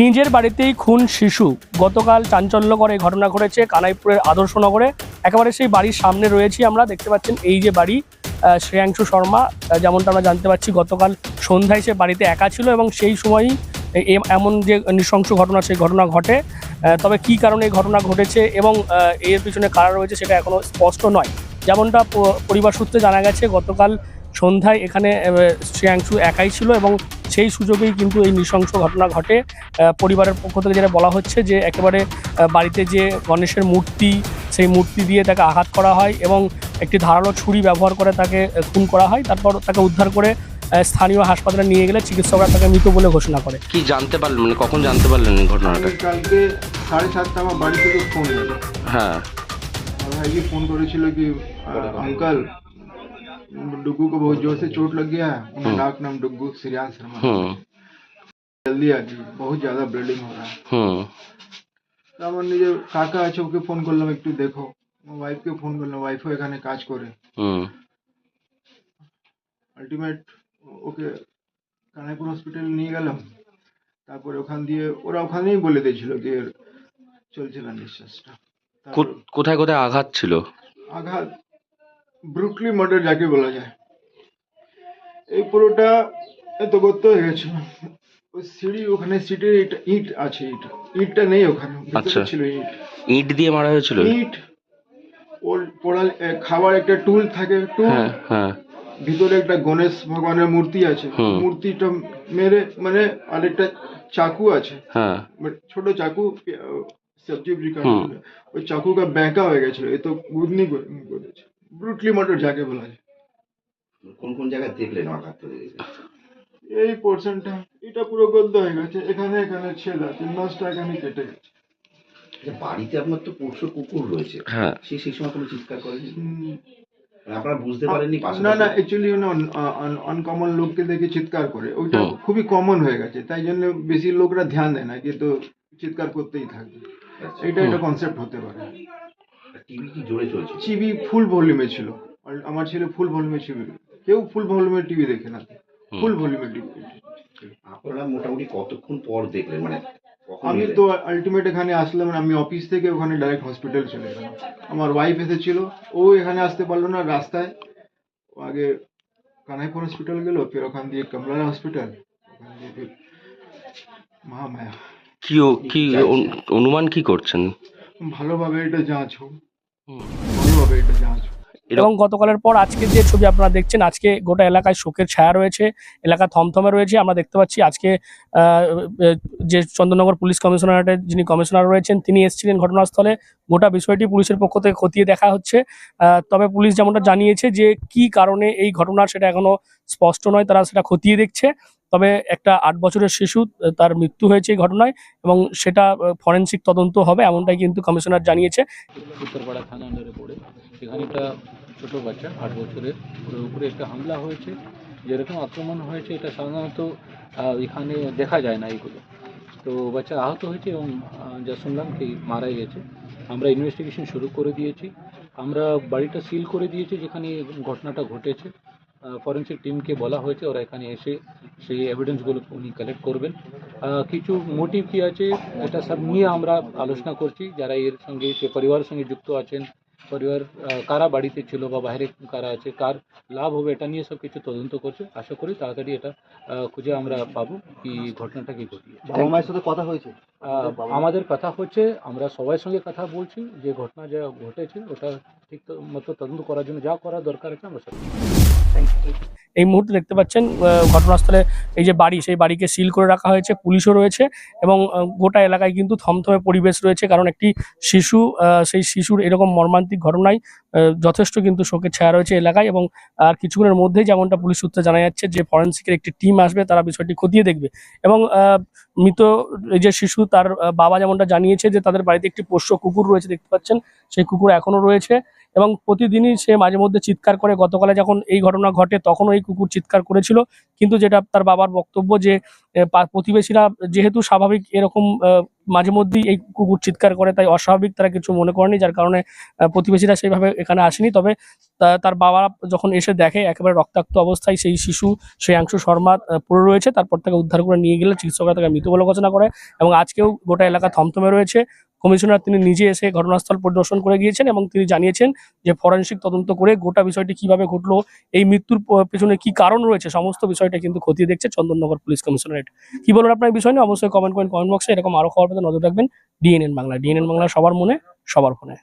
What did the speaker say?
নিজের বাড়িতেই খুন শিশু। গতকাল চাঞ্চল্যকর এই ঘটনা ঘটেছে কানাইপুরের আদর্শনগরে একেবারে সেই বাড়ির সামনে রয়েছি আমরা, দেখতে পাচ্ছেন এই যে বাড়ি শ্রেয়াংশু শর্মা যেমনটা আমরা জানতে পারছি গতকাল সন্ধ্যায় সে বাড়িতে একা ছিল এবং সেই সময়ই এমন যে নৃশংস ঘটনা, সেই ঘটনা ঘটে। তবে কি কারণে এই ঘটনা ঘটেছে এবং এর পিছনে কারা রয়েছে সেটা এখনও স্পষ্ট নয়। যেমনটা পরিবার সূত্রে জানা গেছে, গতকাল সন্ধ্যায় এখানে শ্রেয়াংশু একাই ছিল এবং সেই সুযোগেই কিন্তু এই নৃশংস ঘটনা ঘটে। পরিবারের পক্ষ থেকে যেটা বলা হচ্ছে যে একেবারে বাড়িতে যে গণেশের মূর্তি সেই মূর্তি দিয়ে তাকে আঘাত করা হয় এবং একটি ধারালো ছুরি ব্যবহার করে তাকে খুন করা হয়। তারপর তাকে উদ্ধার করে স্থানীয় হাসপাতালে নিয়ে গেলে চিকিৎসকরা তাকে মৃত বলে ঘোষণা করে। কি জানতে পারলেন? মানে কখন জানতে পারলেন ঘটনাটা? কালকে সাড়ে সাতটা আমার বাড়ি থেকে ফোন হ্যাঁ। ফোন করেছিল কি আঙ্কাল डुग्गू को बहुत जोर से चोट लग गया है उन्हें नाक नाम डुग्गू श्रेयांश शर्मा হুম जल्दी आ जाइए बहुत ज्यादा ब्लीडिंग हो रहा है হুম তো আমার নিজের কাকা আছে ওকে ফোন করলাম একটু দেখো আমার ওয়াইফকে ফোন করলাম ওয়াইফও এখানে কাজ করে হুম আলটিমেট ওকে কানাইপুর হসপিটালে নিয়ে গেলাম তারপরে ওখান দিয়ে ওরা ওখানেই বলে দিয়েছিল যে এর চলছে না নিঃশ্বাসটা তারপর কো- কোথায় কোথায় আঘাত ছিল আঘাত ব্রুকলি মার্ডার যাকে বলা যায়। এই পুরোটা এত গর্ত হয়ে গেছিল ওই সিঁড়ি ওখানে সিটের ইট ইট আছে ইট। ইটটা নেই ওখানে ভিতরে আচ্ছা। ছিল ইট। ইট দিয়ে মারা হয়েছিল? ইট ওর খাবার একটা টুল থাকে টুল। হ্যাঁ হ্যাঁ। ভিতরে একটা গণেশ ভগবানের মূর্তি আছে। মূর্তিটা মেরে মানে আরেকটা চাকু আছে। হ্যাঁ। মানে ছোট চাকু সবজি। ওই চাকুটা ব্যাঁকা হয়ে গেছিল। এ তো গুদনি করেছে। ব্রুটলি মার্ডার যাকে বলা যায়। কোন কোন জায়গায় দেখলেন আঘাত এই পোর্শনটা এটা পুরো গদ্দ হয়ে গেছে এখানে এখানে ছেদ আছে নসটা এখানে কেটে গেছে। যে বাড়িতে আপনার তো পোষ্য কুকুর রয়েছে। হ্যাঁ। সে সেই সময় কোনো চিৎকার করেনি? মানে আপনারা বুঝতে পারেননি না না অ্যাকচুয়ালি আনকমন লোককে দেখে চিৎকার করে। ওইটা খুবই কমন হয়ে গেছে তাই জন্য বেশি লোকরা ধ্যান দেয় না কিন্তু চিৎকার করতেই থাকবে। এটা একটা কনসেপ্ট হতে পারে। টিভি কি জোরে চলছে। টিভি ফুল ভলিউমে ছিল। আর আমার ছেলে ফুল ভলিউমে ছিল কেউ ফুল ভলিউমের টিভি দেখে না। ফুল ভলিউমের টিভি। আপনারা মোটামুটি কতক্ষণ পর দেখলেন? মানে আমি তো আলটিমেট এখানে আসলাম আমি অফিস থেকে ওখানে ডাইরেক্ট হসপিটাল চলে গেলাম। আমার ওয়াইফ এসেছিল। ও এখানে আসতে পারল না রাস্তায়। ও আগে কানাইপুর হসপিটাল গেল ফের ওখান দিয়ে কমলা হসপিটাল ওখান দিয়ে ফির মহামায়া কি ও- কি অনু- অনুমান কি করছেন? ভালোভাবে এটা যাঁচ। হোক হুম। ভালোভাবে এটা যাঁচ। হোক এবং গতকালের পর আজকে যে ছবি আপনারা দেখছেন আজকে গোটা এলাকায় শোকের ছায়া রয়েছে এলাকা থমথমে রয়েছে। আমরা দেখতে পাচ্ছি আজকে যে চন্দননগর পুলিশ কমিশনারেটের যিনি কমিশনার রয়েছেন তিনি এসেছিলেন ঘটনাস্থলে। গোটা বিষয়টি পুলিশের পক্ষ থেকে খতিয়ে দেখা হচ্ছে। তবে পুলিশ যেমনটা জানিয়েছে যে কি কারণে এই ঘটনা সেটা এখনও স্পষ্ট নয় তারা সেটা খতিয়ে দেখছে। তবে একটা আট বছরের শিশু, তার মৃত্যু হয়েছে এই ঘটনায় এবং সেটা ফরেন্সিক তদন্ত হবে এমনটাই কিন্তু কমিশনার জানিয়েছে। উত্তরপাড়া থানা আন্ডারে পড়ে। একটা ছোট বাচ্চা, আট বছরের। উপরে একটা হামলা হয়েছে। যেরকম আক্রমণ হয়েছে, এটা সাধারণত এখানে দেখা যায় না এইগুলো। তো বাচ্চা আহত হয়েছে এবং যা শুনলাম কি মারা গেছে। আমরা ইনভেস্টিগেশন শুরু করে দিয়েছি। আমরা বাড়িটা সিল করে দিয়েছি যেখানে ঘটনাটা ঘটেছে। ফরেন্সিক টিমকে বলা হয়েছে ওরা এখানে এসে সেই এভিডেন্সগুলো উনি কালেক্ট করবেন। কিছু মোটিভ কী আছে এটা সব নিয়ে আমরা আলোচনা করছি। যারা এর সঙ্গে সে পরিবারের সঙ্গে যুক্ত আছেন পরিবার কারা বাড়িতে ছিল বা বাইরে কারা আছে কার লাভ হবে এটা নিয়ে সব কিছু তদন্ত করছে। আশা করি তাড়াতাড়ি এটা খুঁজে আমরা পাবো কি ঘটনাটা কি ঘটিয়ে। বাবা মায়ের সাথে কথা হয়েছে? আমাদের কথা হচ্ছে আমরা সবার সঙ্গে কথা বলছি যে ঘটনা যা ঘটেছে ওটা ঠিক মতো তদন্ত করার জন্য যা করা দরকার আছে আমরা এই মুহূর্তে দেখতে পাচ্ছেন ঘটনাস্থলে এই যে বাড়ি, সেই বাড়িকে সিল করে রাখা হয়েছে, পুলিশও রয়েছে এবং গোটা এলাকায় কিন্তু থমথমে পরিবেশ রয়েছে কারণ একটি শিশু সেই শিশুর এরকম মর্মান্তিক ঘটনায় যথেষ্ট কিন্তু শোকের ছায়া রয়েছে এলাকায় এবং, আর কিছুক্ষণের মধ্যেই যেমনটা পুলিশ সূত্রে জানা যাচ্ছে যে ফরেন্সিকের একটি টিম আসবে, তারা বিষয়টি খতিয়ে দেখবে এবং মৃত এই যে শিশু, তার বাবা যেমনটা জানিয়েছে যে তাদের বাড়িতে একটি পোষ্য কুকুর রয়েছে দেখতে পাচ্ছেন, সেই কুকুর এখনও রয়েছে এবং প্রতিদিনই সে মাঝে মধ্যে চিৎকার করে, গতকালে যখন এই ঘটনা ঘটে তখন ওই কুকুর চিৎকার করেছিল। কিন্তু যেটা তার বাবার বক্তব্য যে প্রতিবেশীরা যেহেতু স্বাভাবিক এরকম মাঝে মধ্যেই এই কুকুর চিৎকার করে, তাই অস্বাভাবিক তারা কিছু মনে করেনি, যার কারণে প্রতিবেশীরা সেইভাবে এখানে আসেনি। তবে তার বাবা যখন এসে দেখে একেবারে রক্তাক্ত অবস্থায়, সেই শিশু শ্রেয়াংশু শর্মা পড়ে রয়েছে। তারপর তাকে উদ্ধার করে নিয়ে গেলে চিকিৎসকরা তাকে মৃত বলে ঘোষণা করে এবং আজকেও গোটা এলাকা থমথমে রয়েছে। কমিশনার তিনি নিজে এসে ঘটনাস্থল পরিদর্শন করে গিয়েছেন এবং তিনি জানিয়েছেন যে ফরেন্সিক তদন্ত করে গোটা বিষয়টি কীভাবে ঘটলো, এই মৃত্যুর পেছনে কি কারণ রয়েছে, সমস্ত বিষয়টা কিন্তু খতিয়ে দেখছে চন্দননগর পুলিশ কমিশনারেট। কি বলুন আপনার বিষয় নিয়ে? অবশ্যই কমেন্ট করেন কমেন্ট বক্সে এরকম আরও খবর নজর রাখবেন। ডিএনএন বাংলা। ডিএনএন বাংলা সবার মনে সবার ফোনে।